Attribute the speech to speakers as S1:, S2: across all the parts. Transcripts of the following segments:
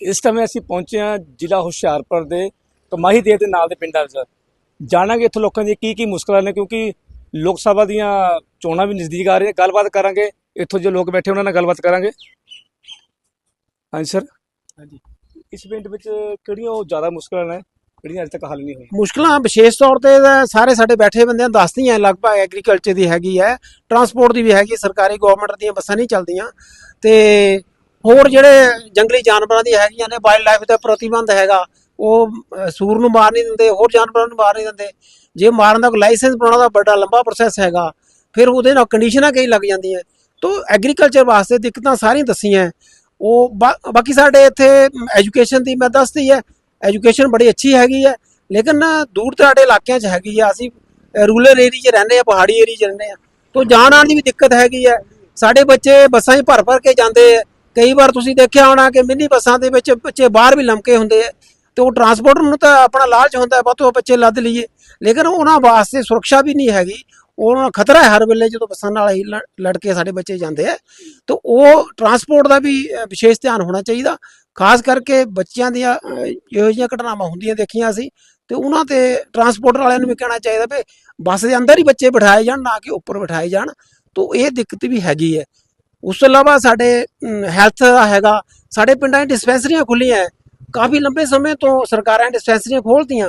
S1: ਇਸ ਸਮੇਂ ਅਸੀਂ ਪਹੁੰਚੇ ਹਾਂ ਜ਼ਿਲ੍ਹਾ ਹੁਸ਼ਿਆਰਪੁਰ ਦੇ ਕਮਾਹੀ ਦੇ ਦੇ ਨਾਲ ਦੇ ਪਿੰਡਾਂ 'ਚ ਜਾਣਾਂਗੇ ਇੱਥੇ ਲੋਕਾਂ ਦੀਆਂ ਕੀ ਕੀ ਮੁਸ਼ਕਲਾਂ ਨੇ ਕਿਉਂਕਿ ਲੋਕ ਸਭਾ ਦੀਆਂ ਚੋਣਾਂ ਵੀ ਨਜ਼ਦੀਕ ਆ ਰਹੀਆਂ। ਗੱਲਬਾਤ ਕਰਾਂਗੇ। ਇੱਥੋਂ ਜੋ ਲੋਕ ਬੈਠੇ ਉਹਨਾਂ ਨਾਲ ਗੱਲਬਾਤ ਕਰਾਂਗੇ। ਹਾਂਜੀ ਸਰ। ਹਾਂਜੀ। ਇਸ ਪਿੰਡ ਵਿੱਚ ਕਿਹੜੀਆਂ ਉਹ ਜ਼ਿਆਦਾ ਮੁਸ਼ਕਲਾਂ ਨੇ ਜਿਹੜੀਆਂ ਅਜੇ ਤੱਕ ਹੱਲ ਨਹੀਂ ਹੋਈਆਂ?
S2: ਮੁਸ਼ਕਲਾਂ ਵਿਸ਼ੇਸ਼ ਤੌਰ ਤੇ ਤਾਂ ਸਾਰੇ ਸਾਡੇ ਬੈਠੇ ਬੰਦਿਆਂ ਦੱਸਦੀਆਂ ਲਗਭਗ ਐਗਰੀਕਲਚਰ ਦੀ ਹੈਗੀ ਹੈ ਟਰਾਂਸਪੋਰਟ ਦੀ ਵੀ ਹੈਗੀ ਸਰਕਾਰੀ ਗਵਰਨਮੈਂਟ ਦੀਆਂ ਬੱਸਾਂ ਨਹੀਂ ਚੱਲਦੀਆਂ। ਤੇ ਹੋਰ ਜਿਹੜੇ ਜੰਗਲੀ ਜਾਨਵਰਾਂ ਦੀ ਹੈਗੀਆਂ ਨੇ ਵਾਈਲਡ ਲਾਈਫ ਦਾ ਪ੍ਰਤੀਬੰਧ ਹੈਗਾ, ਉਹ ਸੂਰ ਨੂੰ ਮਾਰ ਨਹੀਂ ਦਿੰਦੇ, ਹੋਰ ਜਾਨਵਰਾਂ ਨੂੰ ਮਾਰ ਨਹੀਂ ਦਿੰਦੇ। ਜੇ ਮਾਰਨ ਦਾ ਕੋਈ ਲਾਇਸੈਂਸ ਬਣਾਉਣਾ ਦਾ ਬੜਾ ਲੰਬਾ ਪ੍ਰੋਸੈਸ ਹੈਗਾ, ਫਿਰ ਉਹਦੇ ਨਾਲ ਕੰਡੀਸ਼ਨਾਂ ਕਈ ਲੱਗ ਜਾਂਦੀਆਂ। ਤੋਂ ਐਗਰੀਕਲਚਰ ਵਾਸਤੇ ਦਿੱਕਤਾਂ ਸਾਰੀਆਂ ਦੱਸੀਆਂ ਉਹ ਬਾਕੀ ਸਾਡੇ ਇੱਥੇ ਐਜੂਕੇਸ਼ਨ ਦੀ ਮੈਂ ਦੱਸਦੀ ਹੈ ਐਜੂਕੇਸ਼ਨ ਬੜੀ ਅੱਛੀ ਹੈਗੀ ਹੈ, ਲੇਕਿਨ ਦੂਰ ਦਰਾਡੇ ਇਲਾਕਿਆਂ 'ਚ ਹੈਗੀ ਆ ਅਸੀਂ ਰੂਰਲ ਏਰੀਆ 'ਚ ਰਹਿੰਦੇ ਆ ਪਹਾੜੀ ਏਰੀਆ 'ਚ ਰਹਿੰਦੇ ਆ ਤੋਂ ਜਾਣ ਆਉਣ ਦੀ ਵੀ ਦਿੱਕਤ ਹੈਗੀ ਹੈ। ਸਾਡੇ ਬੱਚੇ ਬੱਸਾਂ 'ਚ ਭਰ ਭਰ ਕੇ ਜਾਂਦੇ ਆ ਕਈ ਵਾਰ ਤੁਸੀਂ ਦੇਖਿਆ ਹੋਣਾ ਕਿ ਮਿੰਨੀ ਬੱਸਾਂ ਦੇ ਵਿੱਚ ਬੱਚੇ ਬਾਹਰ ਵੀ ਲੰਮਕੇ ਹੁੰਦੇ ਆ ਤੇ ਉਹ ਟਰਾਂਸਪੋਰਟਰ ਨੂੰ ਤਾਂ ਆਪਣਾ ਲਾਲਚ ਹੁੰਦਾ ਹੈ ਬਹੁਤੋ ਬੱਚੇ ਲੱਦ ਲਈਏ। ਲੇਕਿਨ ਉਹਨਾਂ ਵਾਸਤੇ ਸੁਰੱਖਿਆ ਵੀ ਨਹੀਂ ਹੈਗੀ। ਉਹਨਾਂ ਨੂੰ ਖਤਰਾ ਹੈ ਹਰ ਵੇਲੇ ਜਦੋਂ ਬੱਸਾਂ ਨਾਲ ਹੀ ਲ- ਲੜ ਕੇ ਸਾਡੇ ਬੱਚੇ ਜਾਂਦੇ ਆ। ਤਾਂ ਉਹ ਟਰਾਂਸਪੋਰਟ ਦਾ ਵੀ ਵਿਸ਼ੇਸ਼ ਧਿਆਨ ਹੋਣਾ ਚਾਹੀਦਾ। ਖਾਸ ਕਰਕੇ ਬੱਚਿਆਂ ਦੀਆਂ ਇਹੋ ਜਿਹੀਆਂ ਘਟਨਾਵਾਂ ਹੁੰਦੀਆਂ ਦੇਖੀਆਂ ਅਸੀਂ। ਤੇ ਉਹਨਾਂ ਤੇ ਟਰਾਂਸਪੋਰਟਰ ਵਾਲਿਆਂ ਨੂੰ ਵੀ ਕਹਿਣਾ ਚਾਹੀਦਾ ਵੀ ਬੱਸ ਦੇ ਅੰਦਰ ਹੀ ਬੱਚੇ ਬਿਠਾਏ ਜਾਣ, ਨਾ ਕਿ ਉੱਪਰ ਬਿਠਾਏ ਜਾਣ। ਤਾਂ ਇਹ ਦਿੱਕਤ ਵੀ ਹੈਗੀ ਹੈ। ਉਸ ਤੋਂ ਇਲਾਵਾ ਸਾਡੇ ਹੈਲਥ ਦਾ ਹੈਗਾ, ਸਾਡੇ ਪਿੰਡਾਂ 'ਚ ਡਿਸਪੈਂਸਰੀਆਂ ਖੁੱਲੀਆਂ ਕਾਫੀ ਲੰਬੇ ਸਮੇਂ ਤੋਂ ਸਰਕਾਰਾਂ ਡਿਸਪੈਂਸਰੀਆਂ ਖੋਲ੍ਹਤੀਆਂ।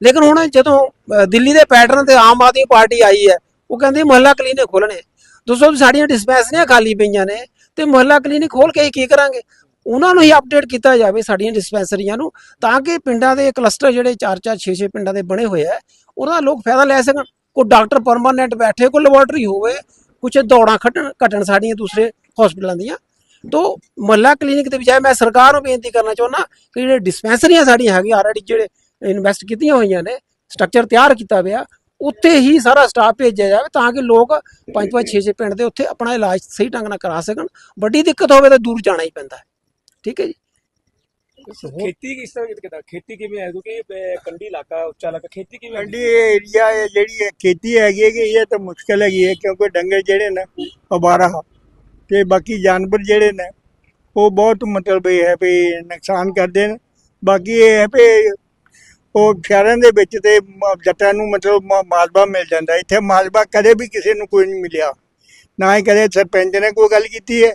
S2: ਲੇਕਿਨ ਹੁਣ ਜਦੋਂ ਦਿੱਲੀ ਦੇ ਪੈਟਰਨ ਤੇ ਆਮ ਆਦਮੀ ਪਾਰਟੀ ਆਈ ਹੈ ਉਹ ਕਹਿੰਦੀ ਮੁਹੱਲਾ ਕਲੀਨਿਕ ਖੋਲਣੇ ਦੋਸਤੋ ਸਾਡੀਆਂ ਡਿਸਪੈਂਸਰੀਆਂ ਖਾਲੀ ਪਈਆਂ ਨੇ, ਤੇ ਮੁਹੱਲਾ ਕਲੀਨਿਕ ਖੋਲ ਕੇ ਕੀ ਕਰਾਂਗੇ? ਉਹਨਾਂ ਨੂੰ ਹੀ ਅਪਡੇਟ ਕੀਤਾ ਜਾਵੇ ਸਾਡੀਆਂ ਡਿਸਪੈਂਸਰੀਆਂ ਨੂੰ, ਤਾਂ ਕਿ ਪਿੰਡਾਂ ਦੇ ਕਲਸਟਰ ਜਿਹੜੇ 4-4 6-6 ਪਿੰਡਾਂ ਦੇ ਬਣੇ ਹੋਏ ਆ ਦਾ ਲੋਕ ਫਾਇਦਾ ਲੈ ਸਕਣ। ਕੋਈ ਡਾਕਟਰ ਪਰਮਾਨੈਂਟ ਬੈਠੇ, ਕੋਈ ਲੈਬੋਰਟਰੀ ਹੋਵੇ ਕੁਝ ਦੌੜਾਂ ਖੱਟਣ ਘਟਣ ਸਾਡੀਆਂ ਦੂਸਰੇ ਹਸਪੀਟਲਾਂ ਦੀਆਂ। ਤੋ ਮੁਹੱਲਾ ਕਲੀਨਿਕ ਦੇ ਬਜਾਏ ਮੈਂ ਸਰਕਾਰ ਨੂੰ ਬੇਨਤੀ ਕਰਨਾ ਚਾਹੁੰਦਾ ਕਿ ਜਿਹੜੇ ਡਿਸਪੈਂਸਰੀਆਂ ਸਾਡੀਆਂ ਹੈਗੀਆਂ ਆਲਰੇਡੀ ਜਿਹੜੇ ਇਨਵੈਸਟ ਕੀਤੀਆਂ ਹੋਈਆਂ ਨੇ ਸਟਰਕਚਰ ਤਿਆਰ ਕੀਤਾ ਪਿਆ, ਉੱਥੇ ਹੀ ਸਾਰਾ ਸਟਾਫ ਭੇਜਿਆ ਜਾਵੇ ਤਾਂ ਕਿ ਲੋਕ ਪੰਜ ਪੰਜ 6 6 ਪਿੰਡ ਦੇ ਉੱਥੇ ਆਪਣਾ ਇਲਾਜ ਸਹੀ ਢੰਗ ਨਾਲ ਕਰਾ ਸਕਣ। ਵੱਡੀ ਦਿੱਕਤ ਹੋਵੇ ਤਾਂ ਦੂਰ ਜਾਣਾ ਹੀ ਪੈਂਦਾ ਠੀਕ ਹੈ ਜੀ?
S1: ਖੇਤੀ ਕਿਸ ਤਰ੍ਹਾਂ ਕਿਦਾਂ? ਖੇਤੀ ਕਿਵੇਂ ਹੈ? ਕਿਉਂਕਿ ਇਹ ਕੰਢੀ ਇਲਾਕਾ ਉੱਚਾ ਇਲਾਕਾ ਖੇਤੀ ਕਿਵੇਂ
S3: ਕੰਢੀ ਏਰੀਆ ਹੈ? ਜਿਹੜੀ ਇਹ ਖੇਤੀ ਹੈਗੀ ਹੈ ਕਿ ਇਹ ਤਾਂ ਮੁਸ਼ਕਲ ਹੈਗੀ ਹੈ ਕਿਉਂਕਿ ਡੰਗਰ ਜਿਹੜੇ ਨੇ ਅਵਾਰਾ ਤੇ ਬਾਕੀ ਜਾਨਵਰ ਜਿਹੜੇ ਨੇ ਉਹ ਬਹੁਤ ਮਤਲਬ ਇਹ ਹੈ ਵੀ ਨੁਕਸਾਨ ਕਰਦੇ ਨੇ। ਬਾਕੀ ਇਹ ਹੈ ਵੀ ਉਹ ਸ਼ਹਿਰਾਂ ਦੇ ਵਿੱਚ ਤੇ ਮ- ਜੱਟਾਂ ਨੂੰ ਮਤਲਬ ਮ- ਮਾਲਵਾ ਮਿਲ ਜਾਂਦਾ ਇੱਥੇ ਮਾਲਵਾ ਕਦੇ ਵੀ ਕਿਸੇ ਨੂੰ ਕੋਈ ਨਹੀਂ ਮਿਲਿਆ। ਨਾ ਹੀ ਕਦੇ ਸਰਪੰਚ ਨੇ ਕੋਈ ਗੱਲ ਕੀਤੀ ਹੈ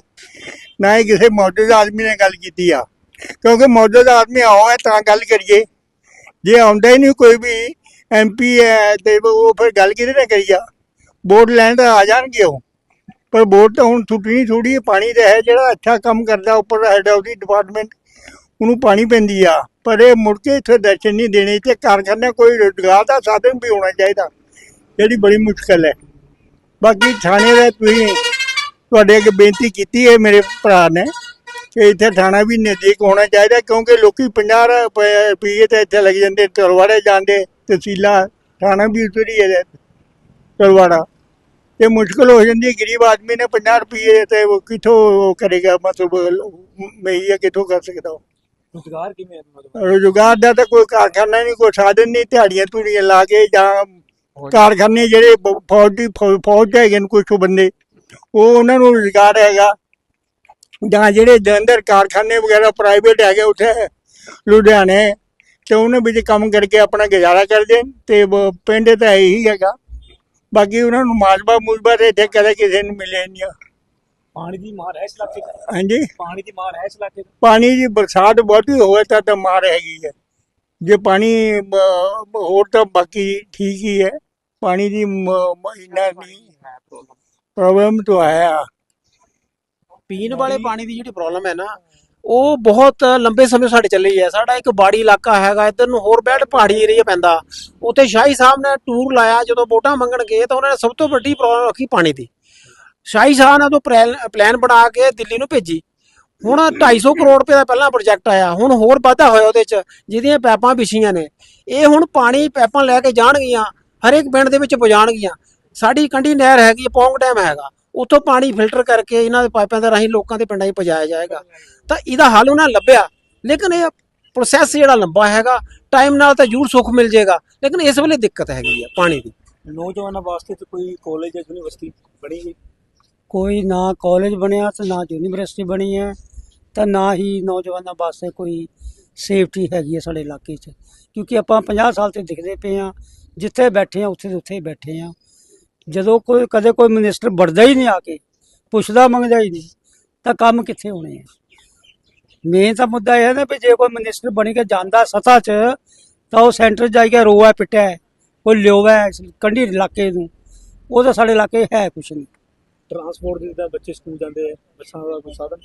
S3: ਨਾ ਹੀ ਕਿਸੇ ਮੌਜੂਦਾ ਆਦਮੀ ਨੇ ਗੱਲ ਕੀਤੀ ਆ। ਕਿਉਂਕਿ ਮੌਜੂਦਾ ਆਦਮੀ ਆਇਆ ਤਾਂ ਗੱਲ ਕਰੀਏ। ਜੇ ਆਉਂਦਾ ਹੀ ਨਹੀਂ ਕੋਈ ਵੀ ਐਮਪੀ ਹੈ ਤੇ ਉਹ ਫਿਰ ਗੱਲ ਕਿਹਦੇ ਨਾਲ ਕਰੀ ਆ ਵੋਟ ਲੈਣ ਤਾਂ ਆ ਜਾਣਗੇ ਉਹ। ਪਰ ਵੋਟ ਤਾਂ ਹੁਣ ਛੁੱਟਣੀ ਥੋੜੀ ਪਾਣੀ ਦਾ ਹੈ ਜਿਹੜਾ ਅੱਛਾ ਕੰਮ ਕਰਦਾ ਉੱਪਰ ਹੈਡ ਆਫ ਦੀ ਡਿਪਾਰਟਮੈਂਟ ਉਹਨੂੰ ਪਾਣੀ ਪੈਂਦੀ ਆ। ਪਰ ਇਹ ਮੁੜ ਕੇ ਇੱਥੇ ਦਰਸ਼ਨ ਨਹੀਂ ਦੇਣੇ ਤੇ ਕਾਰਖਾਨੇ ਕੋਈ ਰੁਜ਼ਗਾਰ ਦਾ ਸਾਧਨ ਵੀ ਹੋਣਾ ਚਾਹੀਦਾ। ਜਿਹੜੀ ਬੜੀ ਮੁਸ਼ਕਲ ਹੈ। ਬਾਕੀ ਥਾਣੇ ਦਾ ਤੁਸੀਂ ਤੁਹਾਡੇ ਅੱਗੇ ਬੇਨਤੀ ਕੀਤੀ ਹੈ, ਮੇਰੇ ਭਰਾ ਨੇ। ਕਿ ਇੱਥੇ ਥਾਣਾ ਵੀ ਨਜ਼ਦੀਕ ਹੋਣਾ ਚਾਹੀਦਾ ਕਿਉਂਕਿ ਲੋਕੀ 50 ਰੁਪਏ ਤੇ ਇੱਥੇ ਲੱਗ ਜਾਂਦੇ ਤਲਵਾੜੇ ਜਾਂਦੇ ਤਹਿਸੀਲਾਂ ਥਾਣਾ ਵੀ ਉਤਰੀ ਹੈ ਤਲਵਾੜਾ ਤੇ ਮੁਸ਼ਕਲ ਹੋ ਜਾਂਦੀ ਗਰੀਬ ਆਦਮੀ ਨੇ 50 ਰੁਪਏ ਤੇ ਉਹ ਕਿੱਥੋਂ ਕਰੇਗਾ ਮਤਲਬ ਮਈਆ ਕਿੱਥੋਂ ਕਰ ਸਕਦਾ
S1: ਰੁਜ਼ਗਾਰ ਕਿਵੇਂ
S3: ਦਾ ਤਾਂ ਕੋਈ ਕਾਰਖਾਨਾ ਨਹੀਂ ਕੋਈ ਸਾਧਨ ਨਹੀਂ ਦਿਹਾੜੀਆਂ ਧੂੜੀਆਂ ਲਾ ਕੇ ਜਾਂ ਕਾਰਖਾਨੇ ਜਿਹੜੇ ਫੌਜ ਫੌਜ ਹੈਗੇ ਨੇ ਕੁਝ ਬੰਦੇ ਉਹ ਉਹਨਾਂ ਨੂੰ ਰੁਜ਼ਗਾਰ ਹੈਗਾ। ਜਾਂ ਜਿਹੜੇ ਜਲੰਧਰ ਕਾਰਖਾਨੇ ਵਗੈਰਾ ਪ੍ਰਾਈਵੇਟ ਹੈਗੇ ਉੱਥੇ ਲੁਧਿਆਣੇ ਤੇ ਉਹਨਾਂ ਵਿੱਚ ਕੰਮ ਕਰਕੇ ਆਪਣਾ ਗੁਜ਼ਾਰਾ ਕਰਦੇ ਤੇ ਪਿੰਡ ਤਾਂ ਇਹੀ ਹੈਗਾ। ਬਾਕੀ ਉਹਨਾਂ ਨੂੰ ਮਾਜਬਾ ਮੁਜਬਾ ਤੇ ਇੱਥੇ ਕਦੇ ਕਿਸੇ ਨੂੰ ਮਿਲੇ ਨਹੀਂ।
S1: ਪਾਣੀ ਦੀ ਮਾਰ ਹੈ ਇਸ ਇਲਾਕੇ
S3: ਹਾਂਜੀ?
S1: ਪਾਣੀ ਦੀ ਮਾਰ ਹੈ ਇਸ ਇਲਾਕੇ
S3: ਪਾਣੀ ਦੀ ਬਰਸਾਤ ਬਹੁਤੀ ਹੋਵੇ ਤਾਂ ਤਾਂ ਮਾਰ ਹੈਗੀ ਹੈ। ਜੇ ਪਾਣੀ ਹੋਰ ਤਾਂ ਬਾਕੀ ਠੀਕ ਹੀ ਹੈ। ਪਾਣੀ ਦੀ ਇੰਨਾ ਨਹੀਂ। ਪ੍ਰੋਬਲਮ ਤਾਂ ਹੈ।
S2: ਪੀਣ ਵਾਲੇ ਪਾਣੀ ਦੀ ਜਿਹੜੀ ਪ੍ਰੋਬਲਮ ਹੈ ਨਾ ਉਹ ਬਹੁਤ ਲੰਬੇ ਸਮੇਂ ਸਾਡੇ ਚੱਲੀ ਹੈ। ਸਾਡਾ ਇੱਕ ਬਾੜੀ ਇਲਾਕਾ ਹੈਗਾ ਇੱਧਰ ਨੂੰ ਹੋਰ ਬੈਠ ਪਹਾੜੀ ਏਰੀਆ ਪੈਂਦਾ। ਉੱਥੇ ਸ਼ਾਹੀ ਸਾਹਿਬ ਨੇ ਟੂਰ ਲਾਇਆ ਜਦੋਂ ਵੋਟਾਂ ਮੰਗਣ ਗਏ ਤਾਂ ਉਹਨਾਂ ਨੇ ਸਭ ਤੋਂ ਵੱਡੀ ਪ੍ਰੋਬਲਮ ਰੱਖੀ ਪਾਣੀ ਦੀ। ਸ਼ਾਹੀ ਸਾਹਿਬ ਨੇ ਉਦੋਂ ਪਲਾਨ ਬਣਾ ਕੇ ਦਿੱਲੀ ਨੂੰ ਭੇਜੀ। ਹੁਣ 250 ਕਰੋੜ ਰੁਪਏ ਦਾ ਪਹਿਲਾਂ ਪ੍ਰੋਜੈਕਟ ਆਇਆ। ਹੁਣ ਹੋਰ ਵਾਧਾ ਹੋਇਆ ਉਹਦੇ ਚ ਜਿਹਦੀਆਂ ਪੈਪਾਂ ਵਿਛੀਆਂ ਨੇ। ਇਹ ਹੁਣ ਪਾਣੀ ਪੈਪਾਂ ਲੈ ਕੇ ਜਾਣਗੀਆਂ ਹਰੇਕ ਪਿੰਡ ਦੇ ਵਿੱਚ ਪਹੁੰਚਾਣਗੀਆਂ ਸਾਡੀ ਕੰਢੀ ਨਹਿਰ ਹੈਗੀ ਪੌਂਗ ਡੈਮ ਹੈਗਾ। ਉੱਥੋਂ ਪਾਣੀ ਫਿਲਟਰ ਕਰਕੇ ਇਹਨਾਂ ਦੇ ਪਾਈਪਾਂ ਦੇ ਰਾਹੀਂ ਲੋਕਾਂ ਦੇ ਪਿੰਡਾਂ 'ਚ ਪਹੁੰਚਾਇਆ ਜਾਏਗਾ। ਤਾਂ ਇਹਦਾ ਹੱਲ ਉਹਨਾਂ ਨੇ ਲੱਭਿਆ। ਲੇਕਿਨ ਇਹ ਪ੍ਰੋਸੈਸ ਜਿਹੜਾ ਲੰਬਾ ਹੈਗਾ ਟਾਈਮ ਨਾਲ ਤਾਂ ਜ਼ਰੂਰ ਸੁੱਖ ਮਿਲ ਜਾਏਗਾ। ਲੇਕਿਨ ਇਸ ਵੇਲੇ ਦਿੱਕਤ ਹੈਗੀ ਹੈ ਪਾਣੀ ਦੀ।
S1: ਨੌਜਵਾਨਾਂ ਵਾਸਤੇ ਤਾਂ ਕੋਈ ਕਾਲਜ ਜਾਂ ਯੂਨੀਵਰਸਿਟੀ ਬਣੀ ਗਈ
S4: ਕੋਈ ਨਾ ਕਾਲਜ ਬਣਿਆ ਤੇ ਨਾ ਯੂਨੀਵਰਸਿਟੀ ਬਣੀ ਹੈ। ਤਾਂ ਨਾ ਹੀ ਨੌਜਵਾਨਾਂ ਵਾਸਤੇ ਕੋਈ ਸੇਫਟੀ ਹੈਗੀ ਹੈ ਸਾਡੇ ਇਲਾਕੇ 'ਚ। ਕਿਉਂਕਿ ਆਪਾਂ 50 ਸਾਲ ਤੇ ਦਿਖਦੇ ਪਏ ਆ ਜਿੱਥੇ ਬੈਠੇ ਆ ਉੱਥੇ ਦੇ ਉੱਥੇ ਹੀ ਬੈਠੇ ਆ ਜਦੋਂ ਕੋਈ ਕਦੇ ਕੋਈ ਮਿਨਿਸਟਰ ਵੜਦਾ ਹੀ ਨਹੀਂ ਆ ਕੇ ਪੁੱਛਦਾ ਮੰਗਦਾ ਹੀ ਨਹੀਂ ਤਾਂ ਕੰਮ ਕਿੱਥੇ ਹੋਣੇ ਆ? ਮੇਨ ਤਾਂ ਮੁੱਦਾ ਇਹ ਹੈ ਨਾ ਵੀ ਜੇ ਕੋਈ ਮਿਨਿਸਟਰ ਬਣ ਕੇ ਜਾਂਦਾ ਸਤਾ 'ਚ ਤਾਂ ਉਹ ਸੈਂਟਰ ਜਾ ਕੇ ਰੋਆ ਪਿੱਟਿਆ ਹੈ, ਕੋਈ ਲਿਓਵਾ ਹੈ ਕੰਢੀ ਇਲਾਕੇ ਨੂੰ ਉਹ ਤਾਂ ਸਾਡੇ ਇਲਾਕੇ ਹੈ ਕੁਛ ਨਹੀਂ।
S1: ਟਰਾਂਸਪੋਰਟ ਦੇ ਬੱਚੇ ਸਕੂਲ ਜਾਂਦੇ ਆ ਬੱਸਾਂ ਦਾ ਕੋਈ ਸਾਧਨ?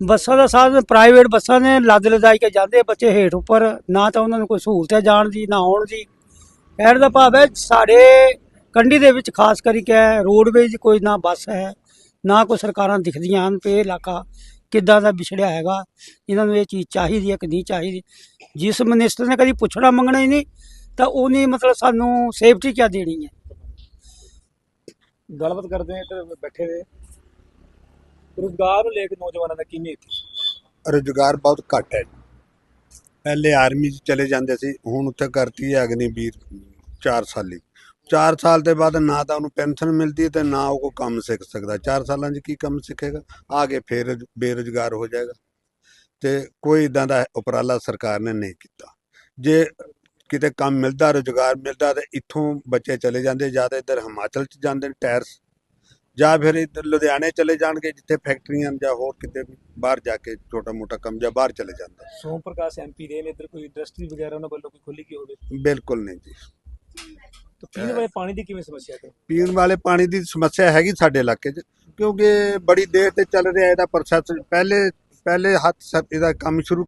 S4: ਬੱਸਾਂ ਦਾ ਸਾਧਨ ਪ੍ਰਾਈਵੇਟ ਬੱਸਾਂ ਨੇ ਲੱਦ ਲਦਾਈ ਕੇ ਜਾਂਦੇ ਬੱਚੇ ਹੇਠ ਉੱਪਰ ਨਾ ਤਾਂ ਉਹਨਾਂ ਨੂੰ ਕੋਈ ਸਹੂਲਤ ਹੈ ਜਾਣ ਦੀ ਨਾ ਆਉਣ ਦੀ। ਕਹਿਣ ਦਾ ਭਾਵ ਹੈ ਸਾਡੇ ਕੰਢੀ ਦੇ ਵਿੱਚ ਖਾਸ ਕਰਕੇ ਰੋਡਵੇਜ ਕੋਈ ਨਾ ਬੱਸ ਹੈ ਨਾ ਕੋਈ ਸਰਕਾਰਾਂ ਦਿਖਦੀਆਂ ਹਨ ਕਿ ਇਹ ਇਲਾਕਾ ਕਿੱਦਾਂ ਦਾ ਵਿਛੜਿਆ ਹੈਗਾ ਇਹਨਾਂ ਨੂੰ ਇਹ ਚੀਜ਼ ਚਾਹੀਦੀ ਹੈ ਕਿ ਨਹੀਂ ਚਾਹੀਦੀ। ਜਿਸ ਮਿਨਿਸਟਰ ਨੇ ਕਦੀ ਪੁੱਛਣਾ ਮੰਗਣਾ ਹੀ ਨਹੀਂ ਤਾਂ ਉਹਨੇ ਮਤਲਬ ਸਾਨੂੰ ਸੇਫਟੀ ਕਿਆ ਦੇਣੀ ਹੈ?
S1: ਗੱਲਬਾਤ ਕਰਦੇ ਆ ਇੱਧਰ ਬੈਠੇ ਨੇ ਰੁਜ਼ਗਾਰ ਨੂੰ ਲੈ ਕੇ ਨੌਜਵਾਨਾਂ ਦਾ ਕਿਵੇਂ
S5: ਰੁਜ਼ਗਾਰ ਬਹੁਤ ਘੱਟ ਹੈ। ਪਹਿਲੇ ਆਰਮੀ 'ਚ ਚਲੇ ਜਾਂਦੇ ਸੀ ਹੁਣ ਉੱਥੇ ਕਰਤੀ ਹੈ ਅਗਨੀਵੀਰ 4 ਸਾਲੀ। 4 ਸਾਲ ਦੇ ਬਾਅਦ ਨਾ ਤਾਂ ਉਹਨੂੰ ਪੈਨਸ਼ਨ ਮਿਲਦੀ ਤੇ ਨਾ ਉਹ ਕੋਈ ਕੰਮ ਸਿੱਖ ਸਕਦਾ। 4 ਸਾਲਾਂ 'ਚ ਕੀ ਕੰਮ ਸਿੱਖੇਗਾ? ਆਗੇ ਫਿਰ ਬੇਰੁਜ਼ਗਾਰ ਹੋ ਜਾਏਗਾ। ਤੇ ਕੋਈ ਇਦਾਂ ਦਾ ਉਪਰਾਲਾ ਸਰਕਾਰ ਨੇ ਨਹੀਂ ਕੀਤਾ। ਜੇ ਕਿਤੇ ਕੰਮ ਮਿਲਦਾ ਰੁਜ਼ਗਾਰ ਮਿਲਦਾ ਤੇ ਇੱਥੋਂ ਬੱਚੇ ਚਲੇ ਜਾਂਦੇ ਜਾਂ ਤਾਂ ਇੱਧਰ ਹਿਮਾਚਲ 'ਚ ਜਾਂਦੇ ਨੇ ਟਾਇਰਸ ਜਾਂ ਫਿਰ ਇੱਧਰ ਲੁਧਿਆਣੇ ਚਲੇ ਜਾਣਗੇ ਜਿੱਥੇ ਫੈਕਟਰੀਆਂ ਜਾਂ ਹੋਰ ਕਿਤੇ ਬਾਹਰ ਜਾ ਕੇ ਛੋਟਾ ਮੋਟਾ ਕੰਮ ਜਾਂ ਬਾਹਰ ਚਲੇ ਜਾਂਦਾ।
S1: ਸੋਮ ਪ੍ਰਕਾਸ਼ ਐਮਪੀ ਦੇ ਨੇ ਇੱਧਰ ਕੋਈ ਇੰਡਸਟਰੀ ਵਗੈਰਾ ਉਹਨਾਂ ਵੱਲੋਂ ਕੋਈ ਖੁੱਲੀ ਕੀ ਹੋਵੇ
S5: ਬਿਲਕੁਲ ਨਹੀਂ ਜੀ।
S1: ਤਾਂ ਪੀਣ ਵਾਲੇ ਪਾਣੀ ਦੀ ਕਿਵੇਂ ਸਮੱਸਿਆ ਹੈ?
S5: ਪੀਣ ਵਾਲੇ ਪਾਣੀ ਦੀ ਸਮੱਸਿਆ ਹੈਗੀ ਸਾਡੇ ਇਲਾਕੇ 'ਚ, ਕਿਉਂਕਿ ਬੜੀ ਦੇਰ ਤੇ ਚੱਲ ਰਿਹਾ ਇਹਦਾ ਪ੍ਰੋਸੈਸ ਪਹਿਲੇ ਪਹਿਲੇ ਹੱਥ ਸ- ਇਹਦਾ ਕੰਮ ਸ਼ੁਰੂ